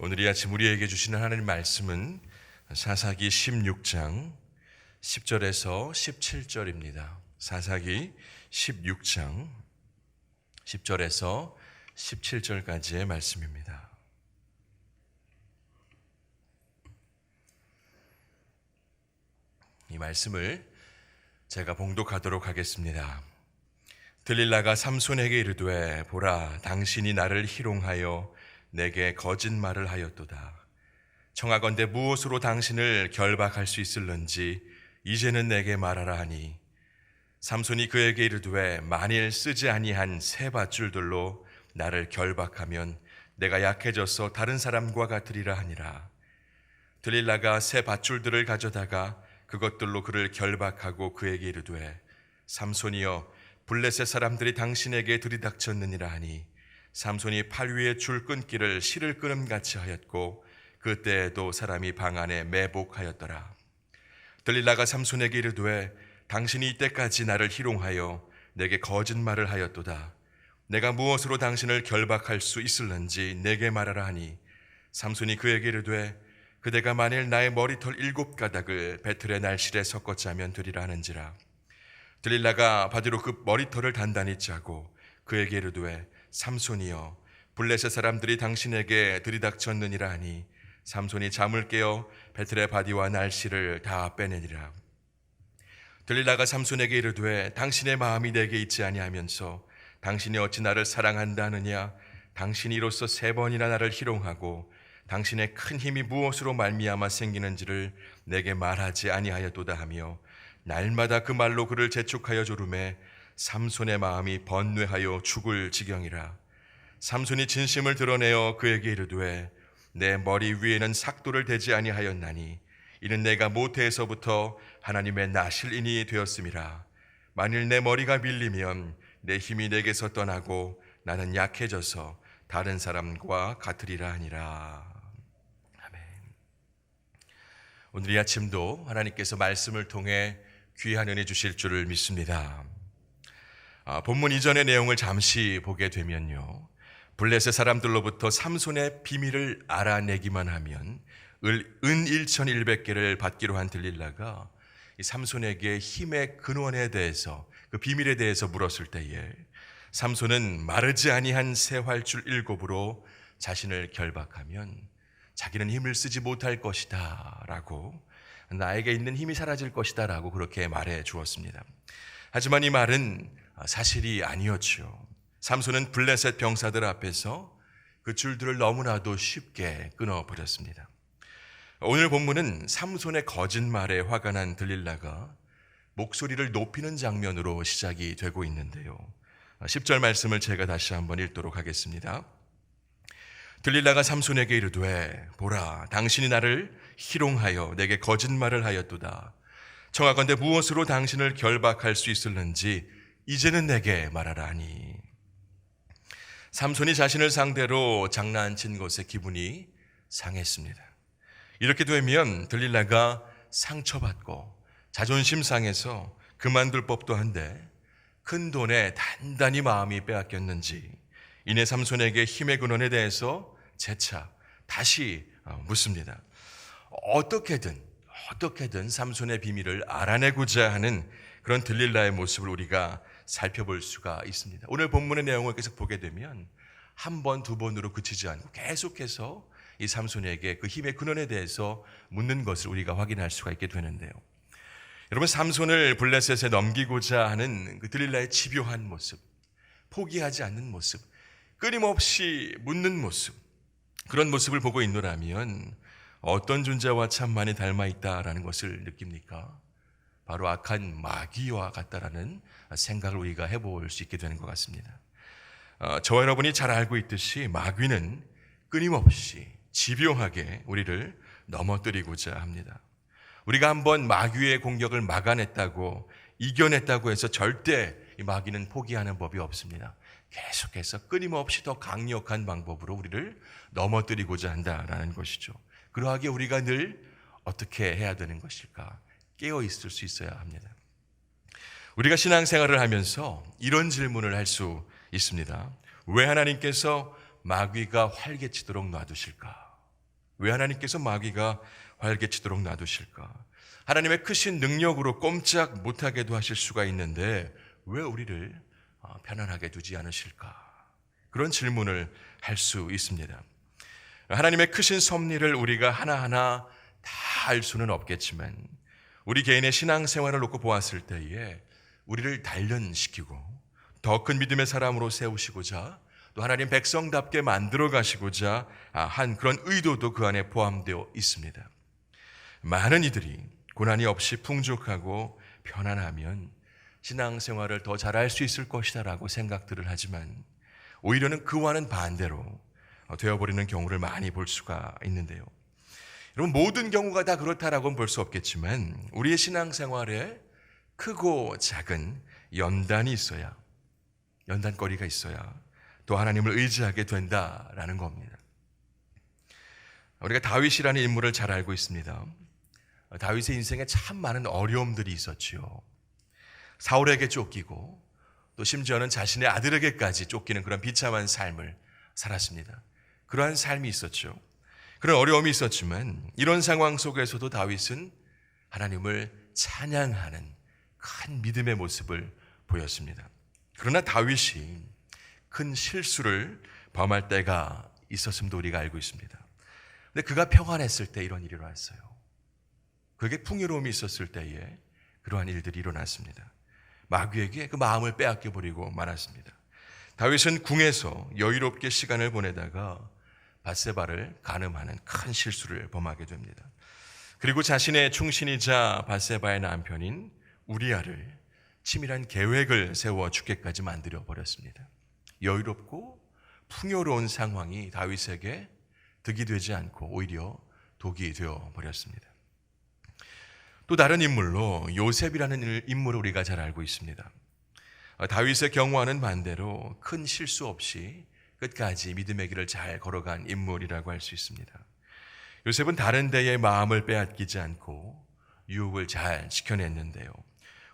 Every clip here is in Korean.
오늘 이 아침 우리에게 주시는 하나님 말씀은 사사기 16장 10절에서 17절입니다. 사사기 16장 10절에서 17절까지의 말씀입니다. 이 말씀을 제가 봉독하도록 하겠습니다. 들릴라가 삼손에게 이르되 보라 당신이 나를 희롱하여 내게 거짓말을 하였도다. 청하건대 무엇으로 당신을 결박할 수 있을는지 이제는 내게 말하라 하니 삼손이 그에게 이르되 만일 쓰지 아니한 새 밧줄들로 나를 결박하면 내가 약해져서 다른 사람과 같으리라 하니라. 들릴라가 새 밧줄들을 가져다가 그것들로 그를 결박하고 그에게 이르되 삼손이여 블레셋 사람들이 당신에게 들이닥쳤느니라 하니 삼손이 팔 위에 줄 끊기를 실을 끊음 같이 하였고 그때에도 사람이 방 안에 매복하였더라. 들릴라가 삼손에게 이르되 당신이 이때까지 나를 희롱하여 내게 거짓말을 하였도다. 내가 무엇으로 당신을 결박할 수 있을는지 내게 말하라 하니 삼손이 그에게 이르되 그대가 만일 나의 머리털 일곱 가닥을 배틀의 날실에 섞어 짜면 되리라 하는지라. 들릴라가 바디로 그 머리털을 단단히 짜고 그에게 이르되 삼손이여 블레셋 사람들이 당신에게 들이닥쳤느니라 하니 삼손이 잠을 깨어 베틀의 바디와 날씨를 다 빼내니라. 들릴라가 삼손에게 이르되 당신의 마음이 내게 있지 아니하면서 당신이 어찌 나를 사랑한다느냐? 당신이 이로써 세 번이나 나를 희롱하고 당신의 큰 힘이 무엇으로 말미암아 생기는지를 내게 말하지 아니하였도다 하며 날마다 그 말로 그를 재촉하여 조름에 삼손의 마음이 번뇌하여 죽을 지경이라. 삼손이 진심을 드러내어 그에게 이르되 내 머리 위에는 삭도를 대지 아니하였나니 이는 내가 모태에서부터 하나님의 나실인이 되었음이라. 만일 내 머리가 밀리면 내 힘이 내게서 떠나고 나는 약해져서 다른 사람과 같으리라 하니라. 아멘. 오늘 이 아침도 하나님께서 말씀을 통해 귀한 은혜 주실 줄을 믿습니다. 아, 본문 이전의 내용을 잠시 보게 되면요. 블레셋 사람들로부터 삼손의 비밀을 알아내기만 하면 을, 은 1,100개를 받기로 한 들릴라가 이 삼손에게 힘의 근원에 대해서 그 비밀에 대해서 물었을 때에 삼손은 마르지 아니한 새 활줄 일곱으로 자신을 결박하면 자기는 힘을 쓰지 못할 것이다 라고 나에게 있는 힘이 사라질 것이다 라고 그렇게 말해 주었습니다. 하지만 이 말은 사실이 아니었죠. 삼손은 블레셋 병사들 앞에서 그 줄들을 너무나도 쉽게 끊어 버렸습니다. 오늘 본문은 삼손의 거짓말에 화가 난 들릴라가 목소리를 높이는 장면으로 시작이 되고 있는데요. 10절 말씀을 제가 다시 한번 읽도록 하겠습니다. 들릴라가 삼손에게 이르되 보라 당신이 나를 희롱하여 내게 거짓말을 하였도다 청하건대 무엇으로 당신을 결박할 수 있을는지 이제는 내게 말하라 하니 삼손이 자신을 상대로 장난친 것에 기분이 상했습니다 이렇게 되면 들릴라가 상처받고 자존심 상해서 그만둘 법도 한데 큰 돈에 단단히 마음이 빼앗겼는지 이내 삼손에게 힘의 근원에 대해서 재차 다시 어, 묻습니다. 어떻게든 어떻게든 삼손의 비밀을 알아내고자 하는 그런 들릴라의 모습을 우리가 살펴볼 수가 있습니다. 오늘 본문의 내용을 계속 보게 되면 한 번, 두 번으로 그치지 않고 계속해서 이 삼손에게 그 힘의 근원에 대해서 묻는 것을 우리가 확인할 수가 있게 되는데요. 여러분 삼손을 블레셋에 넘기고자 하는 그 들릴라의 집요한 모습, 포기하지 않는 모습, 끊임없이 묻는 모습, 그런 모습을 보고 있노라면 어떤 존재와 참 많이 닮아 있다라는 것을 느낍니까? 바로 악한 마귀와 같다라는 생각을 우리가 해볼 수 있게 되는 것 같습니다. 어, 저와 여러분이 잘 알고 있듯이 마귀는 끊임없이 집요하게 우리를 넘어뜨리고자 합니다. 우리가 한번 마귀의 공격을 막아냈다고 이겨냈다고 해서 절대 이 마귀는 포기하는 법이 없습니다. 계속해서 끊임없이 더 강력한 방법으로 우리를 넘어뜨리고자 한다라는 것이죠. 그러하게 우리가 늘 어떻게 해야 되는 것일까? 깨어 있을 수 있어야 합니다. 우리가 신앙생활을 하면서 이런 질문을 할 수 있습니다. 왜 하나님께서 마귀가 활개치도록 놔두실까? 왜 하나님께서 마귀가 활개치도록 놔두실까? 하나님의 크신 능력으로 꼼짝 못하게도 하실 수가 있는데 왜 우리를 어, 편안하게 두지 않으실까? 그런 질문을 할 수 있습니다. 하나님의 크신 섭리를 우리가 하나하나 다 알 수는 없겠지만 우리 개인의 신앙생활을 놓고 보았을 때에 우리를 단련시키고 더 큰 믿음의 사람으로 세우시고자 또 하나님 백성답게 만들어 가시고자 아, 한 그런 의도도 그 안에 포함되어 있습니다. 많은 이들이 고난이 없이 풍족하고 편안하면 신앙생활을 더 잘할 수 있을 것이다라고 생각들을 하지만 오히려는 그와는 반대로 되어버리는 경우를 많이 볼 수가 있는데요. 여러분 모든 경우가 다 그렇다라고는 볼 수 없겠지만 우리의 신앙생활에 크고 작은 연단이 있어야 연단거리가 있어야 또 하나님을 의지하게 된다라는 겁니다. 우리가 다윗이라는 인물을 잘 알고 있습니다. 다윗의 인생에 참 많은 어려움들이 있었지요. 사울에게 쫓기고 또 심지어는 자신의 아들에게까지 쫓기는 그런 비참한 삶을 살았습니다. 그러한 삶이 있었죠. 그런 어려움이 있었지만 이런 상황 속에서도 다윗은 하나님을 찬양하는 큰 믿음의 모습을 보였습니다. 그러나 다윗이 큰 실수를 범할 때가 있었음도 우리가 알고 있습니다. 근데 그가 평안했을 때 이런 일이 일어났어요. 그에게 풍요로움이 있었을 때에 그러한 일들이 일어났습니다. 마귀에게 그 마음을 빼앗겨 버리고 말았습니다. 다윗은 궁에서 여유롭게 시간을 보내다가 바세바를 가늠하는 큰 실수를 범하게 됩니다. 그리고 자신의 충신이자 바세바의 남편인 우리아를 치밀한 계획을 세워 죽게까지 만들어 버렸습니다. 여유롭고 풍요로운 상황이 다윗에게 득이 되지 않고 오히려 독이 되어 버렸습니다. 또 다른 인물로 요셉이라는 인물을 우리가 잘 알고 있습니다. 다윗의 경우와는 반대로 큰 실수 없이 끝까지 믿음의 길을 잘 걸어간 인물이라고 할 수 있습니다. 요셉은 다른 데의 마음을 빼앗기지 않고 유혹을 잘 지켜냈는데요.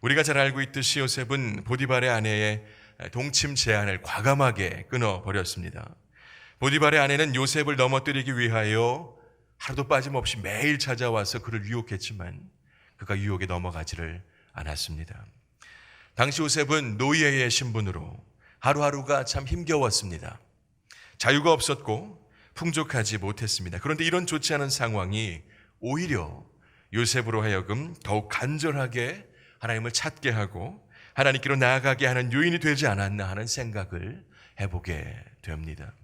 우리가 잘 알고 있듯이 요셉은 보디발의 아내의 동침 제안을 과감하게 끊어버렸습니다. 보디발의 아내는 요셉을 넘어뜨리기 위하여 하루도 빠짐없이 매일 찾아와서 그를 유혹했지만 그가 유혹에 넘어가지를 않았습니다. 당시 요셉은 노예의 신분으로 하루하루가 참 힘겨웠습니다. 자유가 없었고 풍족하지 못했습니다. 그런데 이런 좋지 않은 상황이 오히려 요셉으로 하여금 더욱 간절하게 하나님을 찾게 하고 하나님께로 나아가게 하는 요인이 되지 않았나 하는 생각을 해보게 됩니다.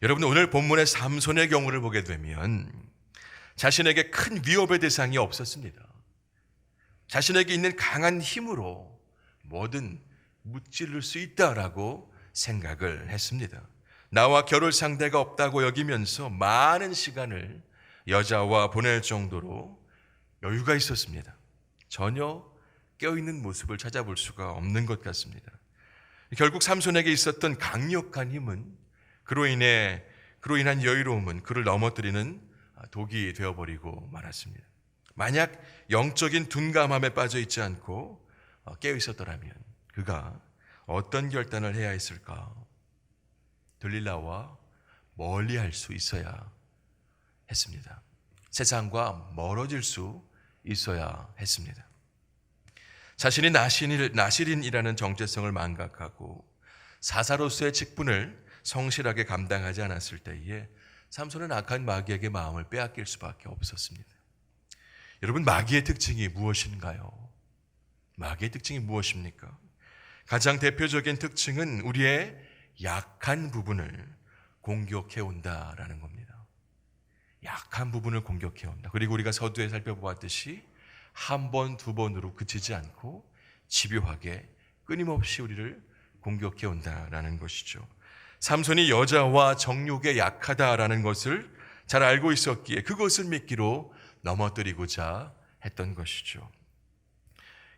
여러분 오늘 본문의 삼손의 경우를 보게 되면 자신에게 큰 위협의 대상이 없었습니다. 자신에게 있는 강한 힘으로 뭐든 무찌를 수 있다라고 생각을 했습니다. 나와 결혼 상대가 없다고 여기면서 많은 시간을 여자와 보낼 정도로 여유가 있었습니다. 전혀 깨어있는 모습을 찾아볼 수가 없는 것 같습니다. 결국 삼손에게 있었던 강력한 힘은 그로 인해 그로 인한 여유로움은 그를 넘어뜨리는 독이 되어버리고 말았습니다. 만약 영적인 둔감함에 빠져 있지 않고 깨어 있었더라면 그가 어떤 결단을 해야 했을까? 들릴라와 멀리 할 수 있어야 했습니다. 세상과 멀어질 수 있어야 했습니다. 자신이 나신일, 나실인이라는 정체성을 망각하고 사사로서의 직분을 성실하게 감당하지 않았을 때에 삼손은 악한 마귀에게 마음을 빼앗길 수밖에 없었습니다. 여러분 마귀의 특징이 무엇인가요? 마귀의 특징이 무엇입니까? 가장 대표적인 특징은 우리의 약한 부분을 공격해 온다라는 겁니다. 약한 부분을 공격해 온다. 그리고 우리가 서두에 살펴보았듯이 한 번, 두 번으로 그치지 않고 집요하게 끊임없이 우리를 공격해 온다라는 것이죠. 삼손이 여자와 정욕에 약하다라는 것을 잘 알고 있었기에 그것을 믿기로 넘어뜨리고자 했던 것이죠.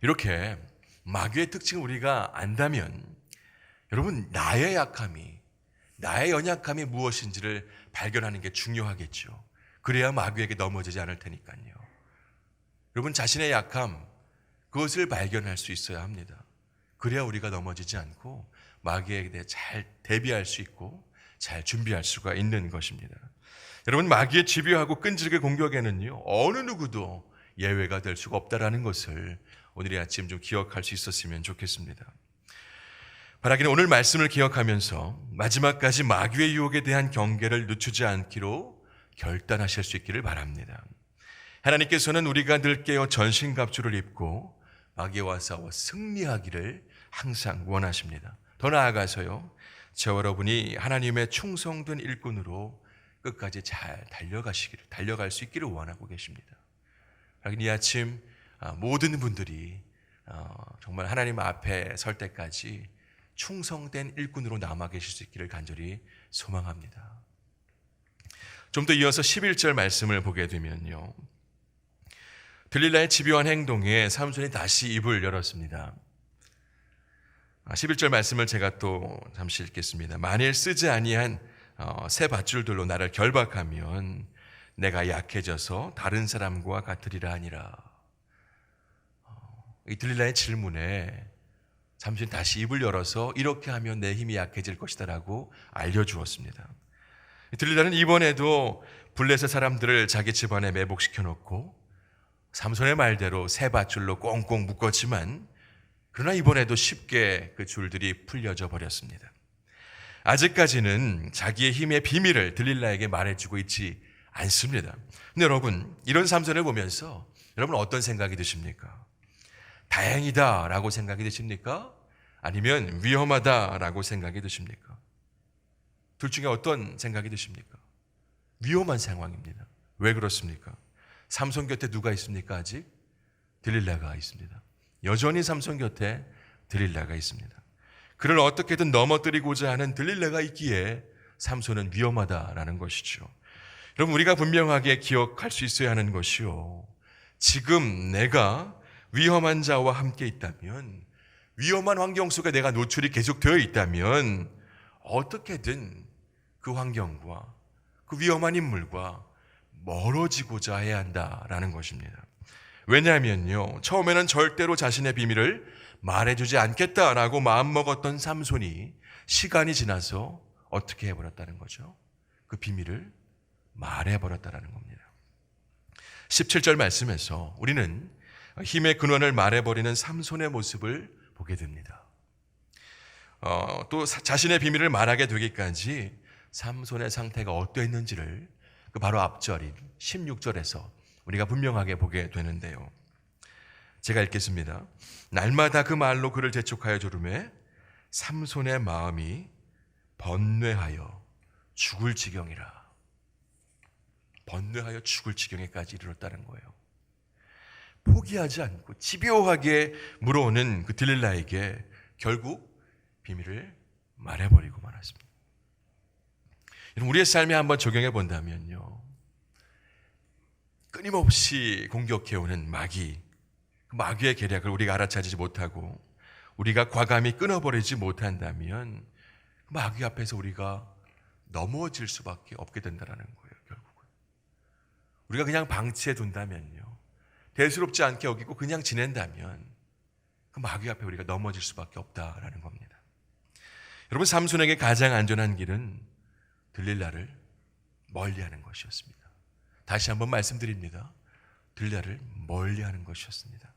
이렇게 마귀의 특징을 우리가 안다면 여러분 나의 약함이 나의 연약함이 무엇인지를 발견하는 게 중요하겠죠. 그래야 마귀에게 넘어지지 않을 테니까요. 여러분 자신의 약함 그것을 발견할 수 있어야 합니다. 그래야 우리가 넘어지지 않고 마귀에 대해 잘 대비할 수 있고 잘 준비할 수가 있는 것입니다. 여러분 마귀의 집요하고 끈질게 공격에는요 어느 누구도 예외가 될 수가 없다라는 것을 오늘 이 아침 좀 기억할 수 있었으면 좋겠습니다. 바라기는 오늘 말씀을 기억하면서 마지막까지 마귀의 유혹에 대한 경계를 늦추지 않기로 결단하실 수 있기를 바랍니다. 하나님께서는 우리가 늘 깨어 전신갑주를 입고 마귀와 싸워 승리하기를 항상 원하십니다. 더 나아가서요, 저와 여러분이 하나님의 충성된 일꾼으로 끝까지 잘 달려가시기를, 달려갈 수 있기를 원하고 계십니다. 이 아침 아, 모든 분들이 어, 정말 하나님 앞에 설 때까지 충성된 일꾼으로 남아 계실 수 있기를 간절히 소망합니다. 좀 더 이어서 11절 말씀을 보게 되면요. 들릴라의 집요한 행동에 삼손이 다시 입을 열었습니다. 11절 말씀을 제가 또 잠시 읽겠습니다. 만일 쓰지 아니한 어, 새 밧줄들로 나를 결박하면 내가 약해져서 다른 사람과 같으리라 하니라. 어, 이 들릴라의 질문에 삼손이 다시 입을 열어서 이렇게 하면 내 힘이 약해질 것이다라고 알려주었습니다. 들릴라는 이번에도 블레셋 사람들을 자기 집안에 매복시켜 놓고 삼손의 말대로 새 밧줄로 꽁꽁 묶었지만 그러나 이번에도 쉽게 그 줄들이 풀려져 버렸습니다. 아직까지는 자기의 힘의 비밀을 들릴라에게 말해주고 있지 않습니다. 근데 여러분 이런 삼손을 보면서 여러분 어떤 생각이 드십니까? 다행이다라고 생각이 드십니까? 아니면 위험하다라고 생각이 드십니까? 둘 중에 어떤 생각이 드십니까? 위험한 상황입니다. 왜 그렇습니까? 삼손 곁에 누가 있습니까? 아직 들릴라가 있습니다. 여전히 삼손 곁에 들릴라가 있습니다. 그를 어떻게든 넘어뜨리고자 하는 들릴라가 있기에 삼손은 위험하다라는 것이죠. 여러분 우리가 분명하게 기억할 수 있어야 하는 것이요. 지금 내가 위험한 자와 함께 있다면 위험한 환경 속에 내가 노출이 계속되어 있다면 어떻게든 그 환경과 그 위험한 인물과 멀어지고자 해야 한다라는 것입니다. 왜냐하면요. 처음에는 절대로 자신의 비밀을 말해주지 않겠다라고 마음먹었던 삼손이 시간이 지나서 어떻게 해버렸다는 거죠? 그 비밀을 말해버렸다는 겁니다. 17절 말씀에서 우리는 힘의 근원을 말해버리는 삼손의 모습을 보게 됩니다. 어, 또 자신의 비밀을 말하게 되기까지 삼손의 상태가 어떠했는지를 그 바로 앞절인 16절에서 우리가 분명하게 보게 되는데요. 제가 읽겠습니다. 날마다 그 말로 그를 재촉하여 조름에 삼손의 마음이 번뇌하여 죽을 지경이라. 번뇌하여 죽을 지경에까지 이르렀다는 거예요. 포기하지 않고 집요하게 물어오는 그 들릴라에게 결국 비밀을 말해버리고 말았습니다. 우리의 삶에 한번 적용해 본다면요. 끊임없이 공격해오는 마귀, 그 마귀의 계략을 우리가 알아차리지 못하고 우리가 과감히 끊어버리지 못한다면 그 마귀 앞에서 우리가 넘어질 수밖에 없게 된다는 거예요, 결국은. 우리가 그냥 방치해 둔다면요. 대수롭지 않게 여기고 그냥 지낸다면 그 마귀 앞에 우리가 넘어질 수밖에 없다라는 겁니다. 여러분, 삼손에게 가장 안전한 길은 들릴라를 멀리하는 것이었습니다. 다시 한번 말씀드립니다. 들릴라를 멀리하는 것이었습니다.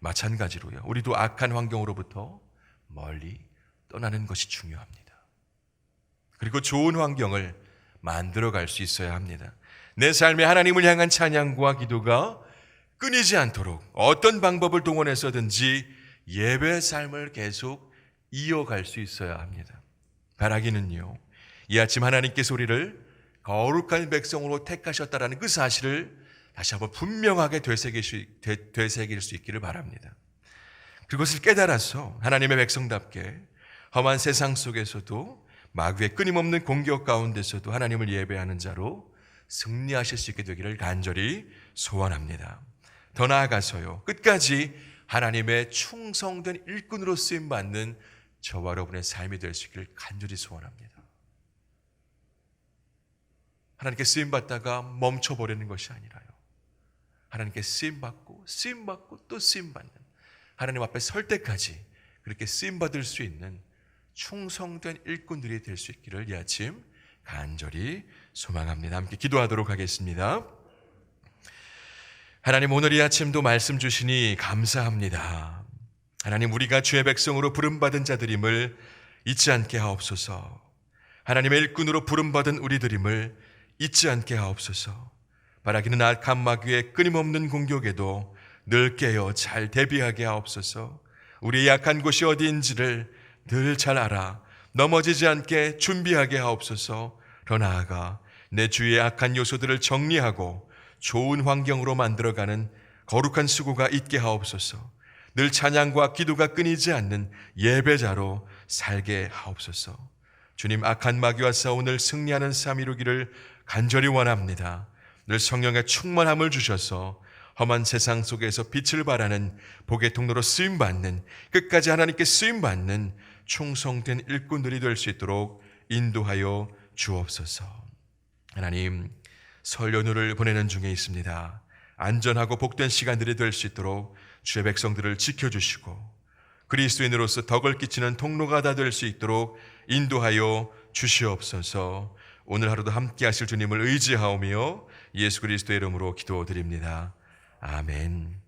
마찬가지로요. 우리도 악한 환경으로부터 멀리 떠나는 것이 중요합니다. 그리고 좋은 환경을 만들어 갈 수 있어야 합니다. 내 삶에 하나님을 향한 찬양과 기도가 끊이지 않도록 어떤 방법을 동원해서든지 예배 삶을 계속 이어갈 수 있어야 합니다. 바라기는요. 이 아침 하나님께서 우리를 거룩한 백성으로 택하셨다라는 그 사실을 다시 한번 분명하게 되새길 수, 있기를 바랍니다. 그것을 깨달아서 하나님의 백성답게 험한 세상 속에서도 마귀의 끊임없는 공격 가운데서도 하나님을 예배하는 자로 승리하실 수 있게 되기를 간절히 소원합니다. 더 나아가서요. 끝까지 하나님의 충성된 일꾼으로 쓰임 받는 저와 여러분의 삶이 될 수 있기를 간절히 소원합니다. 하나님께 쓰임 받다가 멈춰 버리는 것이 아니라요. 하나님께 쓰임 받고 쓰임 받고 또 쓰임 받는 하나님 앞에 설 때까지 그렇게 쓰임 받을 수 있는 충성된 일꾼들이 될 수 있기를 이 아침 간절히 소망합니다. 함께 기도하도록 하겠습니다. 하나님 오늘 이 아침도 말씀 주시니 감사합니다. 하나님 우리가 주의 백성으로 부름받은 자들임을 잊지 않게 하옵소서. 하나님의 일꾼으로 부름받은 우리들임을 잊지 않게 하옵소서. 바라기는 악한 마귀의 끊임없는 공격에도 늘 깨어 잘 대비하게 하옵소서. 우리의 약한 곳이 어디인지를 늘 잘 알아 넘어지지 않게 준비하게 하옵소서. 더 나아가 내 주위의 악한 요소들을 정리하고 좋은 환경으로 만들어가는 거룩한 수고가 있게 하옵소서. 늘 찬양과 기도가 끊이지 않는 예배자로 살게 하옵소서. 주님 악한 마귀와 싸우늘 승리하는 삶 이루기를 간절히 원합니다. 늘 성령의 충만함을 주셔서 험한 세상 속에서 빛을 발하는 복의 통로로 쓰임 받는 끝까지 하나님께 쓰임 받는 충성된 일꾼들이 될 수 있도록 인도하여 주옵소서. 하나님 설 연휴를 보내는 중에 있습니다. 안전하고 복된 시간들이 될 수 있도록 주의 백성들을 지켜주시고 그리스도인으로서 덕을 끼치는 통로가 다 될 수 있도록 인도하여 주시옵소서. 오늘 하루도 함께 하실 주님을 의지하오며 예수 그리스도의 이름으로 기도드립니다. 아멘.